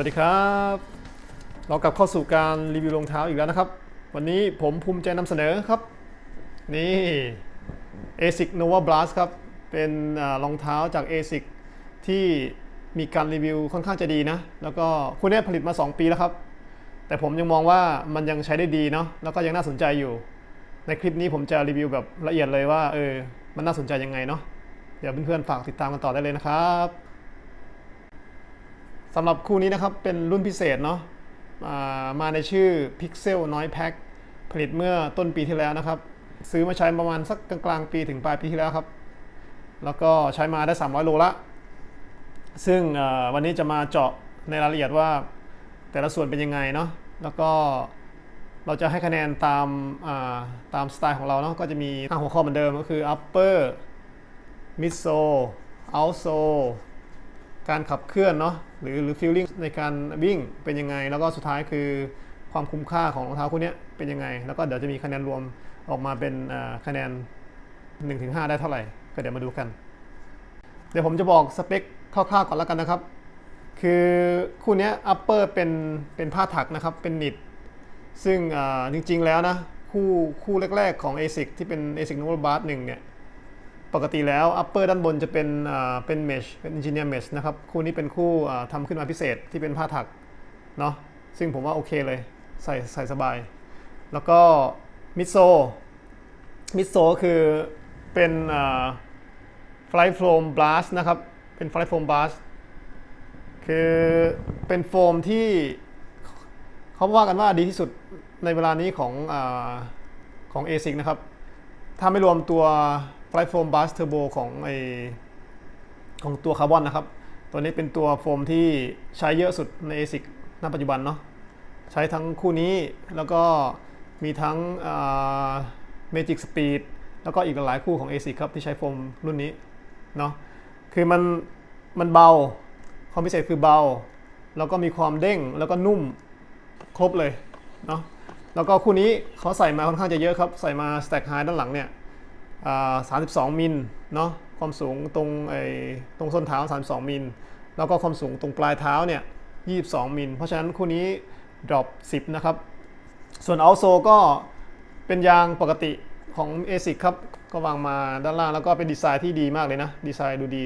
วัสดีครับ เรากลับเข้าสู่การรีวิวรองเท้าอีกแล้วนะครับ วันนี้ผมภูมิใจนำเสนอครับ นี่ ASIC Nova Blast ครับ เป็นรองเท้าจาก ASIC ที่มีการรีวิวค่อนข้างจะดีนะ แล้วก็คู่นี้ผลิตมา 2 ปีแล้วครับ แต่ผมยังมองว่ามันยังใช้ได้ดีเนาะแล้วก็ยังน่าสนใจอยู่ ในคลิปนี้ผมจะรีวิวแบบละเอียดเลยว่าเออมันน่าสนใจยังไงเนาะเดี๋ยวเพื่อนๆฝากติดตามกันต่อได้เลยนะครับ สำหรับคู่นี้นะครับเป็นรุ่นพิเศษเนาะมาในชื่อ Pixel Noise Pack ผลิตเมื่อต้นปีที่แล้วนะครับ ซื้อมาใช้ประมาณสักกลางๆปีถึงปลายปีที่แล้วครับ แล้วก็ใช้มาได้ 300 โลละ ซึ่งวันนี้จะมาเจาะในรายละเอียดว่าแต่ละส่วนเป็นยังไงเนาะแล้วก็เราจะให้คะแนนตามาตามสไตล์ของเราเนาะก็จะมีหัวข้อเหมือนเดิมก็คือ upper mid sole out sole การขับเคลื่อนเนาะ หรือหรือ feeling ในการวิ่งเป็นยังไง แล้วก็สุดท้ายคือความคุ้มค่าของรองเท้าคู่นี้เป็นยังไง แล้วก็เดี๋ยวจะมีคะแนนรวมออกมาเป็นคะแนน 1-5 ได้เท่าไหร่ ก็เดี๋ยวมาดูกัน เดี๋ยวผมจะบอกสเปคคร่าวๆก่อนแล้วกันนะครับ คือคู่นี้ย upper เป็นเป็นผ้าถักนะครับ เป็นนิดซึ่งจริงๆแล้วนะ คู่คู่แรกๆของ ASIC ที่เป็น ASIC Nova Blast 1เนี่ย ปกติแล้ว upper ด้านบนจะเป็นเป็น mesh เป็น engineer mesh นะครับ คู่นี้เป็นคู่ทำขึ้นมาพิเศษที่เป็นผ้าถักเนาะซึ่งผมว่าโอเคเลย ใส่ใส่สบาย แล้วก็มิโซมิโซคือเป็นอ่า Flight Foam Blast นะครับ เป็น Flight Foam Blast คือเป็นโฟมที่เขาว่ากันว่าดีที่สุดในเวลานี้ของอของ ASIC นะครับ ถ้าไม่รวมตัว Flight Foam Blast Turbo ของไอของตัวคาร์บอนนะครับ ตัวนี้เป็นตัวโฟมที่ใช้เยอะสุดใน ASIC ณปัจจุบันเนาะใช้ทั้งคู่นี้แล้วก็มีทั้งอ่า Magic Speed แล้วก็อีกหลายคู่ของ ASIC ครับที่ใช้โฟมรุ่นนี้เนาะคือมันมันเบาความพิเศษคือเบา แล้วก็มีความเด้งแล้วก็นุ่มครบเลยเนาะแล้วก็คู่นี้เขาใส่มาค่อนข้างจะเยอะครับ ใส่มา Stack High ด้านหลังเนี่ย 32 มิลเนาะความสูงตรงไอ้ตรงส้นเท้า 32 มิล แล้วก็ความสูงตรงปลายเท้าเนี่ย 22 มิล เพราะฉะนั้นคู่นี้ drop 10 นะครับ ส่วน outsole ก็เป็นยางปกติของ ASIC ครับ ก็วางมาด้านล่างแล้วก็เป็นดีไซน์ที่ดีมากเลยนะ ดีไซน์ดูดี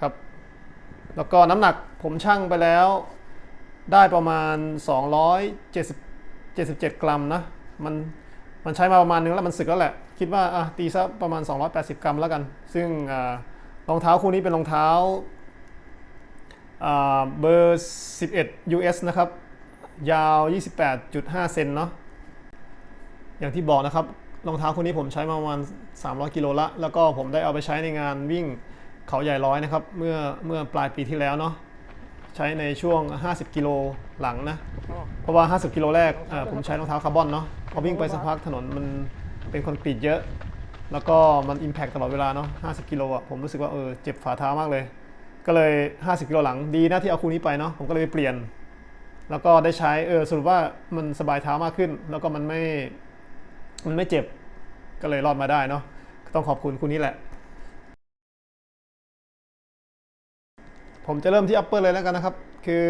ครับ แล้วก็น้ำหนักผมชั่งไปแล้ว ได้ประมาณ 270 77 กรัมนะ มัน มันใช้มาประมาณนึงแล้วมันสึกแล้วแหละ คิดว่าอะตีซะประมาณ 280 กรัมแล้วกัน ซึ่งรองเท้าคู่นี้เป็นรองเท้าอ่าเบอร์ 11 US นะครับ ยาว 28.5 เซนเนาะอย่างที่บอกนะครับรองเท้าคู่นี้ผมใช้มาประมาณ 300 กิโลละ แล้วก็ผมได้เอาไปใช้ในงานวิ่งเขาใหญ่ร้อยนะครับ เมื่อเมื่อปลายปีที่แล้วเนาะ ใช้ในช่วง 50 กิโลหลังนะ เพราะว่า 50 กิโลแรกเอ่อผมใช้รองเท้าคาร์บอนเนาะพอวิ่งไปสักพักถนนมันเป็นคอนกรีตเยอะ แล้วก็มันอิมแพคตลอดเวลาเนาะ 50 กิโลอะผมรู้สึกว่าเออเจ็บฝ่าเท้ามากเลย ก็เลย 50 กิโลหลังดีนะที่เอาคู่นี้ไปเนาะผมก็เลยไปเปลี่ยน แล้วก็ได้ใช้เออสรุปว่ามันสบายเท้ามากขึ้น แล้วก็มันไม่มันไม่เจ็บก็เลยรอดมาได้เนาะก็ต้องขอบคุณคู่นี้แหละ ผมจะเริ่มที่ upper เลยแล้วกันนะครับ คือ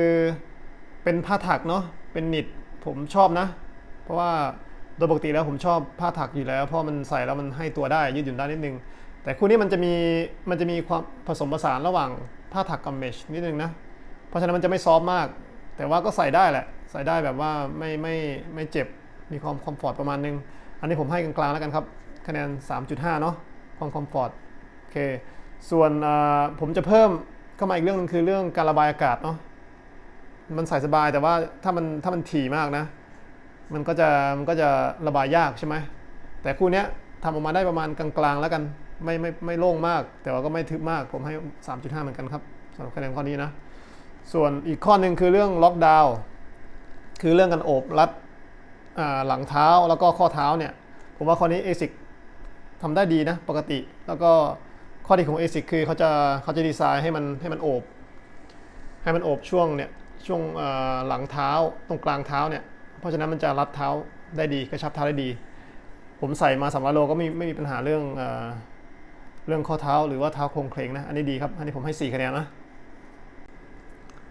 เป็นผ้าถักเนาะเป็นนิดผมชอบนะ เพราะว่าโดยปกติแล้วผมชอบผ้าถักอยู่แล้ว เพราะมันใส่แล้วมันให้ตัวได้ยืดหยุ่นได้นิดนึง แต่คู่นี้มันจะมีมันจะมีความผสมผสานระหว่างผ้าถักกับเมชนิดนึงนะ เพราะฉะนั้นมันจะไม่ซอฟต์มาก แต่ว่าก็ใส่ได้แหละ ใส่ได้แบบว่าไม่ไม่ไม่เจ็บมีความคอมฟอร์ตประมาณนึง อันนี้ผมให้กลางๆแล้วกันครับ คะแนน 3.5 เนาะความคอมฟอร์ตโอเค ส่วนผมจะเพิ่ม เข้ามาอีกเรื่องนึงคือเรื่องการระบายอากาศเนาะมันใส่สบายแต่ว่าถ้ามันถ้ามันถี่มากนะ มันก็จะมันก็จะระบายยากใช่ไหมแต่คู่เนี้ยทำออกมาได้ประมาณกลางๆแล้วกันไม่ไม่ไม่โล่งมาก แต่ว่าก็ไม่ทึบมากผมให้ 3.5 เหมือนกันครับสำหรับคะแนนข้อนี้นะ ส่วนอีกข้อหนึ่งคือเรื่องล็อกดาวน์คือเรื่องการโอบรัดหลังเท้าแล้วก็ข้อเท้าเนี่ย ผมว่าข้อนี้ ASIC ทำได้ดีนะ ปกติแล้วก็ ข้อดีของ ASIC คือเขาจะเขาจะดีไซน์ให้มันให้มันโอบให้มันโอบช่วงเนี่ยช่วงหลังเท้าตรงกลางเท้าเนี่ยเพราะฉะนั้นมันจะรัดเท้าได้ดีกระชับเท้าได้ดี ผมใส่มาสามร้อยโลก็ไม่ไม่มีปัญหาเรื่องเอเรื่องข้อเท้าหรือว่าเท้าโครงเคลงนะ อันนี้ดีครับ อันนี้ผมให้ 4 คะแนนนะ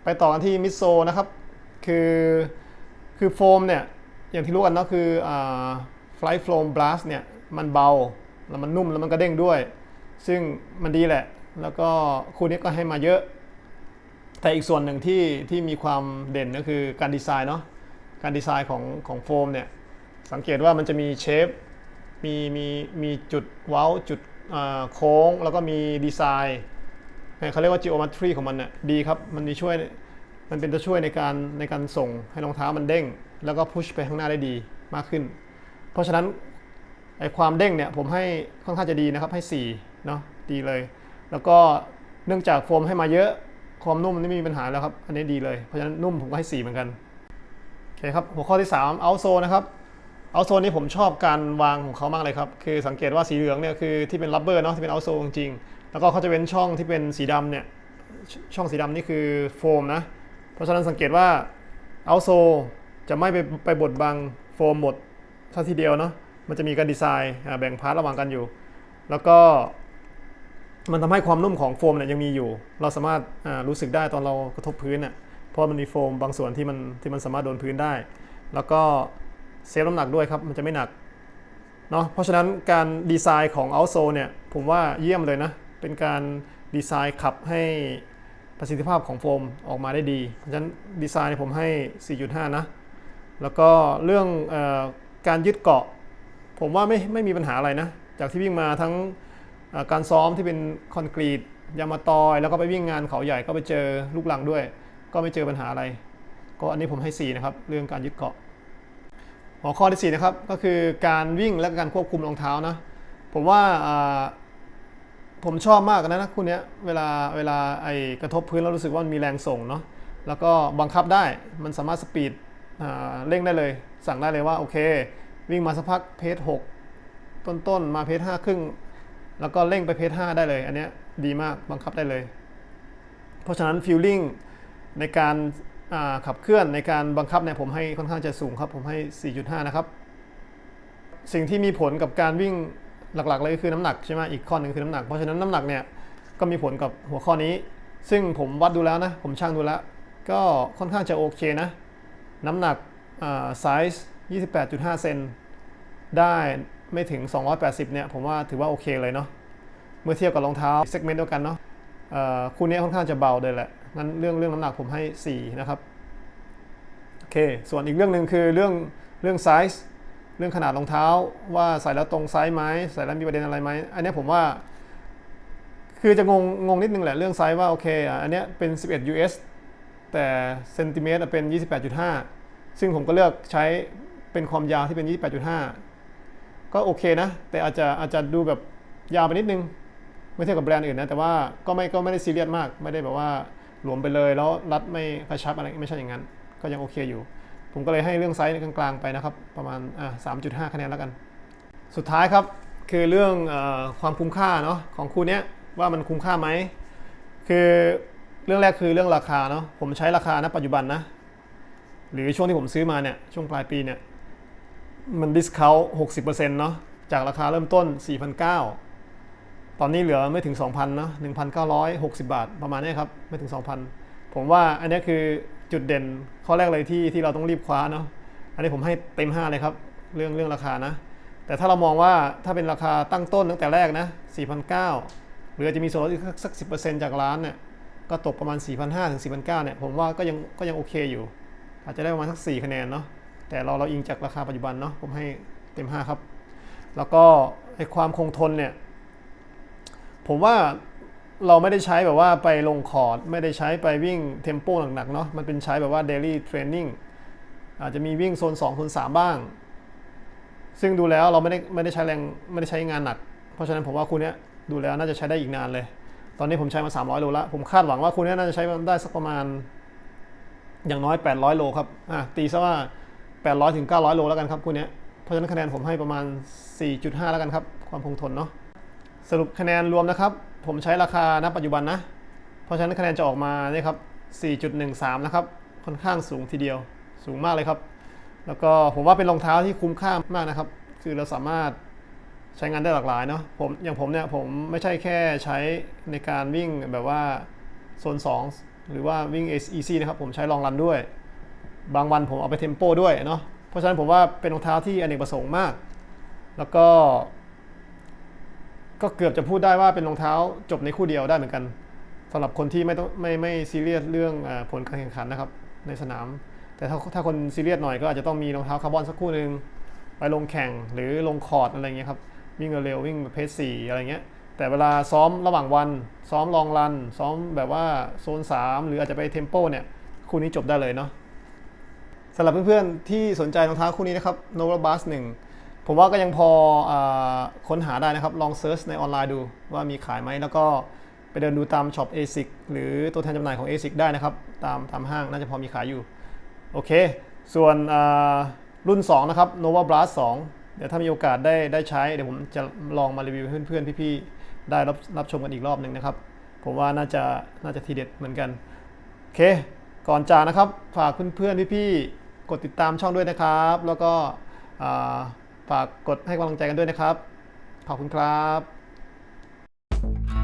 ไปต่อกันที่มิโซนะครับ คือคือโฟมเนี่ย อย่างที่รู้กันเนาะคืออ่า Flight Foam Blast เนี่ย มันเบา แล้วมันนุ่มแล้วมันก็เด้งด้วย ซึ่งมันดีแหละ แล้วก็คู่นี้ก็ให้มาเยอะ แต่อีกส่วนหนึ่งที่ที่มีความเด่นก็คือการดีไซน์เนาะการดีไซน์ของของโฟมเนี่ยสังเกตว่ามันจะมีเชฟมีมีมีจุดเว้าจุดอ่าโค้ง แล้วก็มีดีไซน์เขาเรียกว่า geometry ของมันเนี่ยดีครับ มันมีช่วยมันเป็นตัวช่วยในการในการส่งให้รองเท้ามันเด้ง แล้วก็พุชไปข้างหน้าได้ดีมากขึ้น เพราะฉะนั้นไอความเด้งเนี่ยผมให้ค่อนข้างจะดีนะครับให้ 4 เนาะดีเลย แล้วก็เนื่องจากโฟมให้มาเยอะความนุ่มไม่มีปัญหาแล้วครับ อันนี้ดีเลย เพราะฉะนั้นนุ่มผมก็ให้ 4 เหมือนกัน โอเคครับ หัวข้อที่3เอาโซนะครับเอาโซนนี้ผมชอบการวางของเขามากเลยครับ คือสังเกตว่าสีเหลืองเนี่ยคือที่เป็นรับเบอร์เนาะที่เป็นเอาโซจริง แล้วก็เขาจะเว้นช่องที่เป็นสีดำเนี่ย ช่องสีดำนี่คือโฟมนะ เพราะฉะนั้นสังเกตว่าเอาโซจะไม่ไปไปบดบังโฟมหมดท่าทีเดียวเนาะ มันจะมีการดีไซน์แบ่งพาร์ทระหว่างกันอยู่ แล้วก็ มันทำให้ความนุ่มของโฟมเนี่ยยังมีอยู่ เราสามารถรู้สึกได้ตอนเรากระทบพื้นเน่ยเพราะมันมีโฟมบางส่วนที่มันที่มันสามารถโดนพื้นได้ แล้วก็เซฟน้ำหนักด้วยครับ มันจะไม่หนักเนาะเพราะฉะนั้นการดีไซน์ของ outsole เนี่ยผมว่าเยี่ยมเลยนะ เป็นการดีไซน์ขับให้ประสิทธิภาพของโฟมออกมาได้ดี เพราะฉะนั้นดีไซน์ผมให้ 4.5 นะ แล้วก็เรื่องออการยึดเกาะ ผมว่าไม่ไม่มีปัญหาอะไรนะ จากที่วิ่งมาทั้ง การซ้อมที่เป็นคอนกรีตยามาตอย แล้วก็ไปวิ่งงานเขาใหญ่ก็ไปเจอลูกหลังด้วย ก็ไม่เจอปัญหาอะไร ก็อันนี้ผมให้ 4 นะครับ เรื่องการยึดเกาะ หัวข้อที่ 4 นะครับ ก็คือการวิ่งและการควบคุมรองเท้านะ ผมว่าผมชอบมากนะนะคู่เนี้ยเวลาเวลาไอกระทบพื้นแล้วรู้สึกว่ามันมีแรงส่งเนาะแล้วก็บังคับได้มันสามารถสปีดเร่งได้เลย สั่งได้เลยว่าโอเค วิ่งมาสักพักเพจ6ต้นๆมาเพจ5ครึ่ง แล้วก็เร่งไปเพจ5ได้เลย อันนี้ดีมากบังคับได้เลย เพราะฉะนั้นฟิลลิ่งในการาขับเคลื่อนในการบังคับเนี่ยผมให้ค่อนข้างจะสูงครับ ผมให้ 4.5 นะครับ สิ่งที่มีผลกับการวิ่งหลักๆเลยคือน้ำหนักใช่ไหมอีกข้อหนึ่งคือน้ำหนัก เพราะฉะนั้นน้ำหนักเนี่ยก็มีผลกับหัวข้อนี้ ซึ่งผมวัดดูแล้วนะ ผมช่างดูแล้ว ก็ค่อนข้างจะโอเคนะ น้ำหนักไซส์ 28.5 เซนได้ ไม่ถึง 280 เนี่ย ผมว่าถือว่าโอเคเลยเนาะ เมื่อเทียบกับรองเท้าเซกเมนต์เดียวกันเนาะคู่นี้ค่อนข้างจะเบาเลยแหละงั้นเรื่องเรื่องน้ำหนักผมให้ 4 นะครับ โอเค ส่วนอีกเรื่องหนึ่งคือเรื่องเรื่องไซส์ เรื่องขนาดรองเท้าว่าใส่แล้วตรงไซส์ไหมใส่แล้วมีประเด็นอะไรไหม อันนี้ผมว่า คือจะงงงงนิดนึงแหละเรื่องไซส์ว่าโอเค อันนี้เป็น 11 US แต่เซนติเมตรเป็น 28.5 ซึ่งผมก็เลือกใช้เป็นความยาวที่เป็น 28.5 ก็โอเคนะ แต่อาจจะอาจจะดูแบบยาวไปนิดนึงเมื่อเทียบกับแบรนด์อื่นนะ แต่ว่าก็ไม่ก็ไม่ได้ซีเรียสมาก ไม่ได้แบบว่าหลวมไปเลย แล้วรัดไม่กระชับอะไรไม่ใช่อย่างนั้น ก็ยังโอเคอยู่ ผมก็เลยให้เรื่องไซส์กลางๆไปนะครับ ประมาณอะ3.5 คะแนนแล้วกัน สุดท้ายครับคือเรื่องอความคุ้มค่าเนาะของคู่นี้ว่ามันคุ้มค่าไหมคือเรื่องแรกคือเรื่องราคาเนาะผมใช้ราคาณปัจจุบันนะ หรือช่วงที่ผมซื้อมาเนี่ยช่วงปลายปีเนี่ย มันดิสคาว60%เปอร์เซ็นต์เนาะจากราคาเริ่มต้น4,900ตอนนี้เหลือไม่ถึง2,000เนาะ1,960บาทประมาณนี้ครับ ไม่ถึง2,000ผมว่าอันนี้คือจุดเด่นข้อแรกเลยที่ที่เราต้องรีบคว้าเนาะอันนี้ผมให้เต็ม5เลยครับ เรื่องเรื่องราคานะ แต่ถ้าเรามองว่าถ้าเป็นราคาตั้งต้นตั้งแต่แรกนะ4,900หรืออาจจะมีส่วนลดอีกสัก10%จากร้านเนี่ยก็ตกประมาณ 4,500ถึง4,900เนี่ยผมว่าก็ยังก็ยังโอเคอยู่ อาจจะได้ประมาณสัก 4 คะแนนเนาะ แต่เราเราอิงจากราคาปัจจุบันเนาะผมให้เต็ม 5 ครับ แล้วก็ไอความคงทนเนี่ย ผมว่าเราไม่ได้ใช้แบบว่าไปลงคอร์ด ไม่ได้ใช้ไปวิ่งเทมโปหนักๆเนาะมันเป็นใช้แบบว่า daily training อาจจะมีวิ่งโซน2โซน3 บ้าง ซึ่งดูแล้วเราไม่ได้ไม่ได้ใช้แรงไม่ได้ใช้งานหนัก เพราะฉะนั้นผมว่าคู่เนี้ยดูแล้วน่าจะใช้ได้อีกนานเลย ตอนนี้ผมใช้มา 300 โลล้วผมคาดหวังว่าคู่เนี้ยน่าจะใช้ได้สักประมาณอย่างน้อย 800 โลครับอะตีซะว่า 800ถึง900 โลแล้วกันครับคู่เนี้ยเพราะฉะนั้นคะแนนผมให้ประมาณ 4.5 แล้วกันครับ ความคงทนเนาะสรุปคะแนนรวมนะครับ ผมใช้ราคาณปัจจุบันนะ เพราะฉะนั้นคะแนนจะออกมาเนี่ยครับ 4.13 นะครับ ค่อนข้างสูงทีเดียว สูงมากเลยครับ แล้วก็ผมว่าเป็นรองเท้าที่คุ้มค่ามากนะครับ คือเราสามารถใช้งานได้หลากหลายเนาะ ผมอย่างผมเนี่ยผมไม่ใช่แค่ใช้ในการวิ่งแบบว่าโซน 2 หรือว่าวิ่ง EC นะครับ ผมใช้ลองรันด้วย บางวันผมเอาไปเทมโปด้วยเนาะเพราะฉะนั้นผมว่าเป็นรองเท้าที่อเนกประสงค์มาก แล้วก็ ก็เกือบจะพูดได้ว่าเป็นรองเท้าจบในคู่เดียวได้เหมือนกันสำหรับคนที่ไม่ต้องไม่ไม่ซีเรียสเรื่องอผลการแข่งขันนะครับ ในสนาม แต่ถ้าถ้าคนซีเรียสหน่อยก็อาจจะต้องมีรองเท้าคาร์บอนสักคู่หนึ่งไปลงแข่งหรือลงคอร์ดอะไรเงี้ยครับวิ่งเร็ววิ่งเพจสี่อะไรเงี้ยแต่เวลาซ้อมระหว่างวัน ซ้อมลองรัน ซ้อมแบบว่าโซน 3 หรืออาจจะไปเทมโปเนี่ย คู่นี้จบได้เลยเนาะ สำหรับเพื่อนๆ ที่สนใจรองเท้าคู่นี้นะครับ Nova Bus 1 ผมว่าก็ยังพออค้นหาได้นะครับ ลองเซิร์ชในออนไลน์ดูว่ามีขายไหม แล้วก็ไปเดินดูตามช็อป ASIC หรือตัวแทนจำหน่ายของ ASIC ได้นะครับ ตามตามห้างน่าจะพอมีขายอยู่ โอเค ส่วนรุ่น 2 นะครับ Nova Blast 2 เดี๋ยวถ้ามีโอกาสได้ได้ใช้ เดี๋ยวผมจะลองมารีวิวเพื่อนๆ พี่ๆ ได้รับรับชมกันอีกรอบหนึ่งนะครับ ผมว่าน่าจะน่าจะทีเด็ดเหมือนกัน โอเค ก่อนจากนะครับ ฝากเพื่อนๆ พี่ๆ กดติดตามช่องด้วยนะครับ แล้วก็ฝากกดให้กำลังใจกันด้วยนะครับ ขอบคุณครับ